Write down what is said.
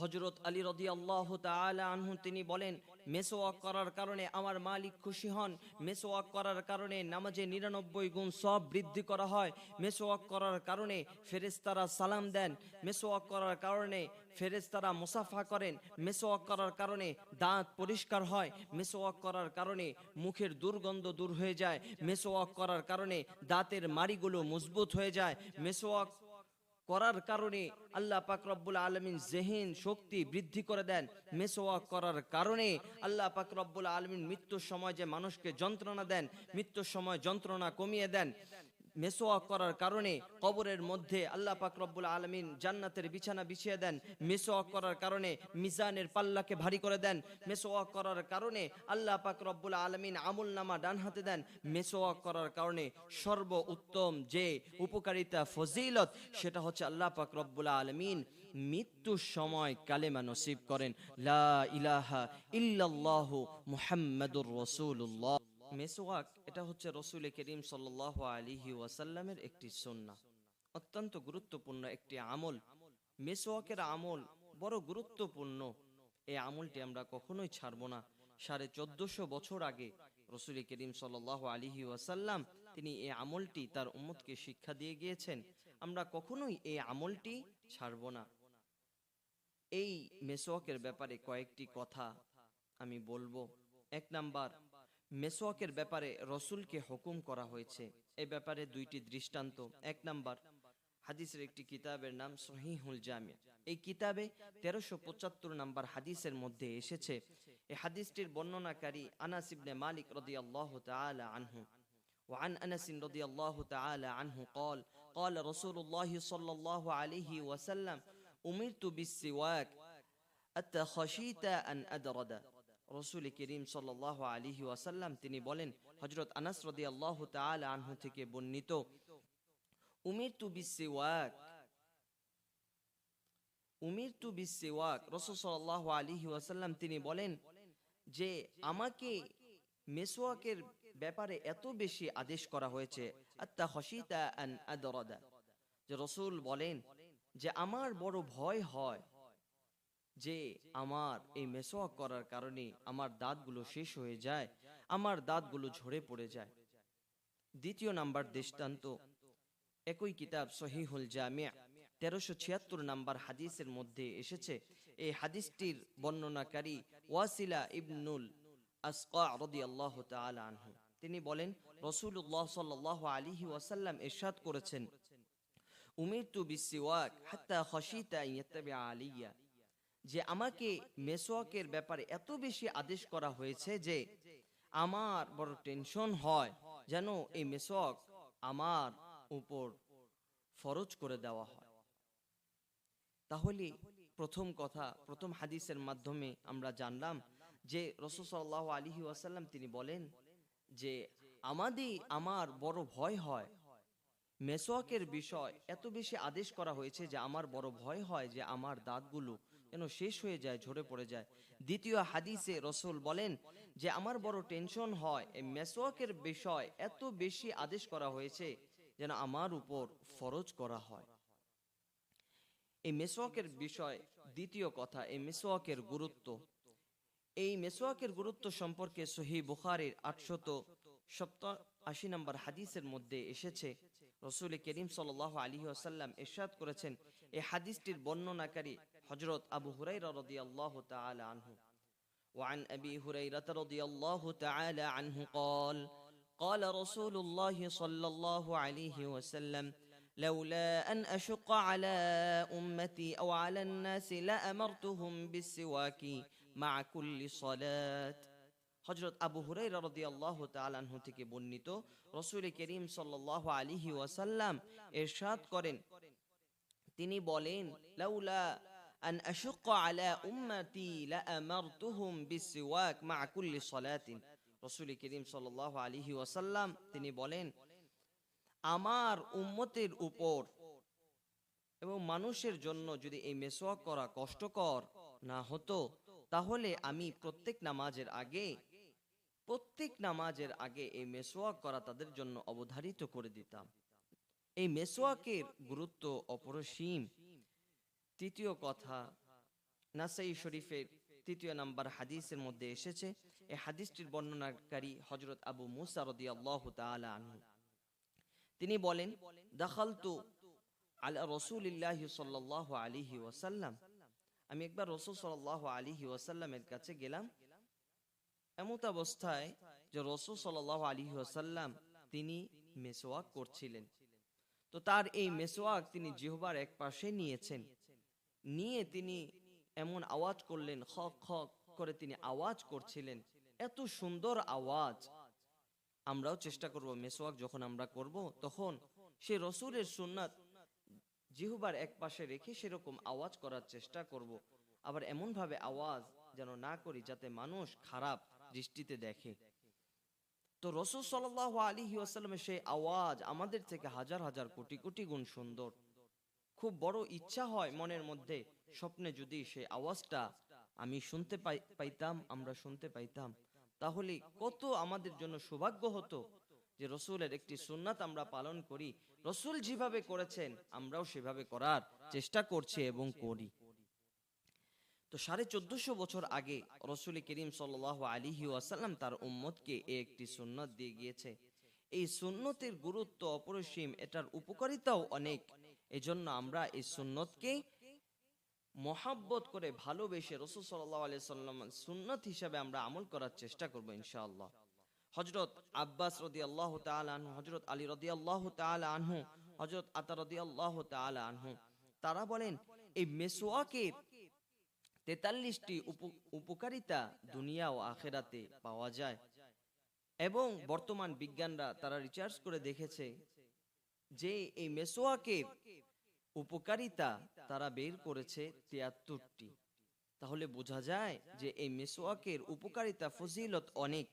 হজরত আলী রদি আল্লাহ আনহু তিনি বলেন মেসোয়াক করার কারণে আমার মালিক খুশি হন। মেসোয়াক করার কারণে নামাজে নিরানব্বই গুণ সব বৃদ্ধি করা হয়। মেসোয়াক করার কারণে ফেরেস্তারা সালাম দেন। মেসোয়াক করার কারণে ফেরেস্তারা মুসাফা করেন। মেসোয়াক করার কারণে দাঁত পরিষ্কার হয়। মেসোয়াক করার কারণে মুখের দুর্গন্ধ দূর হয়ে যায়। মেসোয়াক করার কারণে দাঁতের মাড়িগুলো মজবুত হয়ে যায়। মেসোয়াক করার কারণে আল্লাহ পাক রব্বুল আলমিন জেহেন শক্তি বৃদ্ধি করে দেন। মেসোয়া করার কারণে আল্লাহ পাক রব্বুল আলমিন মৃত্যুর সময় যে মানুষকে যন্ত্রণা দেন, মৃত্যুর সময় যন্ত্রণা কমিয়ে দেন। মেসোয়াক করার কারণে কবরের মধ্যে আল্লাহ পাক রব্বুল আলমিন জান্নাতের বিছানা বিছিয়ে দেন। মেসোয়াক করার কারণে মিজানের পাল্লাকে ভারী করে দেন। মেসোয়াক করার কারণে আল্লাহ পাক রব্বুল আলমিন আমুল নামা ডান হাতে দেন। মেসোয়াক করার কারণে সর্ব উত্তম যে উপকারিতা, ফজিলত, সেটা হচ্ছে আল্লাহ পাক রব্বুল আলমিন মৃত্যুর সময় কালেমা নসিব করেন। লা ইলাহা ইল্লাল্লাহু মুহাম্মাদুর রাসূলুল্লাহ। মেসোয়াক এটা হচ্ছে রসুল করিম সাল্লাহ আলিহি ওয়াসাল্লামের একটি সন্না অত্যন্ত গুরুত্বপূর্ণ একটি আমল। মেসোয়াকের আমল বড় গুরুত্বপূর্ণ। এই আমলটি আমরা কখনোই ছাড়বো না। সাড়ে চোদ্দশো বছর আগে রসুল করিম সাল্লাহ আলিহি ওয়াসাল্লাম তিনি এই আমলটি তার উম্মতকে শিক্ষা দিয়ে গিয়েছেন, আমরা কখনোই এই আমলটি ছাড়বো না। এই মেসোয়াকের ব্যাপারে কয়েকটি কথা আমি বলব। এক নাম্বার মেসোয়াকের ব্যাপারে রসুলকে হুকুম করা হয়েছে এ ব্যাপারে দুইটি দৃষ্টান্ত এক নাম্বার হাদিসের একটি কিতাবের নাম সহিহুল জামিয়া এই কিতাবে তেরোশো পঁচাত্তর নাম্বার হাদিসের মধ্যে এসেছে এই হাদিসটির বর্ণনাকারী আনাস ইবনে মালিক রাদিয়াল্লাহু তাআলা আনহু وعن أنس رضي الله تعالى عنه قال قال رسول الله صلى الله عليه وسلم أمرت بالسواك أتى خشيت أن أدرد রসুল করিম সাল্লাহ আলিহি ওয়াসাল্লাম তিনি বলেন হজরত আনাস রদি আল্লাহ তাল আনহু থেকে বর্ণিত উমির তু উমির তু রসুল সাল্লাহ আলিহি ওয়াসাল্লাম তিনি বলেন যে, আমাকে মেসোয়াকের ব্যাপারে এত বেশি আদেশ করা হয়েছে আত্মা হসিতা যে রসুল বলেন যে, আমার বড় ভয় হয় যে আমার এই মেসোয়াক করার কারণে আমার দাঁতগুলো শেষ হয়ে যায়, আমার দাঁতগুলো ঝরে পড়ে যায়। দ্বিতীয় নাম্বার দৃষ্টান্ত, একই কিতাব সহিহুল জামিয়া তেরোশো ছিয়াত্তর নাম্বার হাদিসের মধ্যে এসেছে। এই হাদিসটির বর্ণনাকারী ওয়াসিলা ইবনুল আনহু। তিনি বলেন রসুল্লাহ সাল্লাহ আলিহি ওয়াসাল্লাম এরশাদ করেছেন উমির তু বিসিওয়াক হাত্তা খসিতা ইয়াত্তাবি আলিয়া যে আমাকে মেসোয়াকের ব্যাপারে এত বেশি আদেশ করা হয়েছে যে আমার বড় টেনশন হয় যেন এই মেসোয়াক আমার উপর ফরজ করে দেওয়া হয়। তাহলে প্রথম কথা, প্রথম হাদিসের মাধ্যমে আমরা জানলাম যে রসুসাল্লাহ আলহি ওয়াসাল্লাম তিনি বলেন যে আমাদের, আমার বড় ভয় হয়। মেসোয়াকের বিষয় এত বেশি আদেশ করা হয়েছে যে আমার বড় ভয় হয় যে আমার দাঁতগুলো যেন শেষ হয়ে যায়, ঝরে পড়ে যায়। দ্বিতীয় হাদিসে রসুল বলেন যে, আমার বড় টেনশন হয়, এই মেসোয়াকের বিষয় এত বেশি আদেশ করা হয়েছে যেন আমার উপর ফরজ করা হয়। এই মেসোয়াকের বিষয় দ্বিতীয় কথা, এই মেসোয়াকের গুরুত্ব। এই মেসোয়াকের গুরুত্ব সম্পর্কে সহি বুখারের আটশত সপ্ত আশি নম্বর হাদিসের মধ্যে এসেছে। রসুল করিম সাল আলী আসাল্লাম এরশাদ করেছেন এই হাদিসটির বর্ণনাকারী হজরত আবু হুরাইরা রাদিয়াল্লাহু তাআলা আনহু وعن أبي هريرة رضي الله تعالى عنه قال قال رسول الله صلى الله عليه وسلم لولا أن أشق على أمتي أو على الناس لأمرتهم بالسواك مع كل صلاة হজরত আবু হুরাইরা রাদিয়াল্লাহু তাআলা আনহু থেকে বর্ণিত রাসূল করিম সাল্লাল্লাহু আলাইহি ওয়াসাল্লাম ইরশাদ করেন তিনি বলেন, লাউলা আন আশুক্ক আলা উম্মতি বিসওয়াক মা কুল্লি রাসূল সাল্লাল্লাহু আলাইহি ওয়াসাল্লাম তিনি বলেন, আমার উম্মতের উপর এবং মানুষের জন্য যদি এই মেসওয়াক করা কষ্টকর না হতো, তাহলে আমি প্রত্যেক নামাজের আগে, প্রত্যেক নামাজের আগে এই মেসোয়াক করা তাদের জন্য অবধারিত করে দিতাম। এই মেসোয়াকের গুরুত্ব অপরসীম। তৃতীয় কথা, নাসাই শরীফের তৃতীয় নাম্বার হাদিসের মধ্যে এসেছে এই হাদিসটির বর্ণনাকারী হজরত আবু মুসা রদিয়াল্লাহু তাআলা আনহু। তিনি বলেন, দাখালতু আলা রসুলিল্লাহি সাল্লাল্লাহু আলাইহি ওয়াসাল্লাম। আমি একবার রসুল সাল্লাল্লাহু আলাইহি ওয়াসাল্লামের কাছে গেলাম। এমত অবস্থায় যে রসুল সাল্লাল্লাহু আলাইহি ওয়াসাল্লাম তিনি মেসওয়াক করছিলেন। তো তার এই মেসওয়াক তিনি জিহবার এক পাশে নিয়েছেন। নিয়ে তিনি এমন আওয়াজ করলেন খক খক করে তিনি আওয়াজ করছিলেন। এত সুন্দর আওয়াজ। আমরাও চেষ্টা করব মেসওয়াক যখন আমরা করব তখন সে রসুলের সুন্নাত জিহুবার এক পাশে রেখে সেরকম আওয়াজ করার চেষ্টা করব। আবার এমন ভাবে আওয়াজ যেন না করি যাতে মানুষ খারাপ দৃষ্টিতে দেখে। তো রসুল সাল্লাহ আলী আসাল্লামের সেই আওয়াজ আমাদের থেকে হাজার হাজার কোটি কোটি গুণ সুন্দর। খুব বড় ইচ্ছা হয় মনের মধ্যে, স্বপ্নে যদি সেই আওয়াজটা আমি শুনতে পাই- পাইতাম, আমরা শুনতে পাইতাম, তাহলে কত আমাদের জন্য সৌভাগ্য হতো যে রসুলের একটি সুন্নাত আমরা পালন করি। রসুল যেভাবে করেছেন, আমরাও সেভাবে করার চেষ্টা করছি এবং করি। তো সাড়ে চোদ্দশো বছর আগে রসুল করিম সাল আলিহি ওয়াসাল্লাম তার উম্মতকে একটি সুন্নত দিয়ে গিয়েছে। এই সুন্নতের গুরুত্ব অপরিসীম, এটার উপকারিতাও অনেক। এজন্য আমরা এই সুন্নতকে মহাব্বত করে ভালোবেসে রসুল সাল্লাহ আলিয়া সাল্লাম সুন্নত হিসাবে আমরা আমল করার চেষ্টা করব ইনশাআল্লাহ। হজরত আব্বাস রদি আল্লাহ আনহু হজরত আলী রদি আল্লাহ আনহু হজরত আতা রদি আল্লাহ আনহু, তারা বলেন, এই মেসোয়াকের তেতাল্লিশটি উপকারিতা দুনিয়া ও আখেরাতে পাওয়া যায়। এবং বর্তমান বিজ্ঞানরা তারা রিচার্জ করে দেখেছে যে এই মেসোয়াকে উপকারিতা তারা বের করেছে তিয়াত্তরটি। তাহলে বোঝা যায় যে এই মেসোয়াকের উপকারিতা ফজিলত অনেক।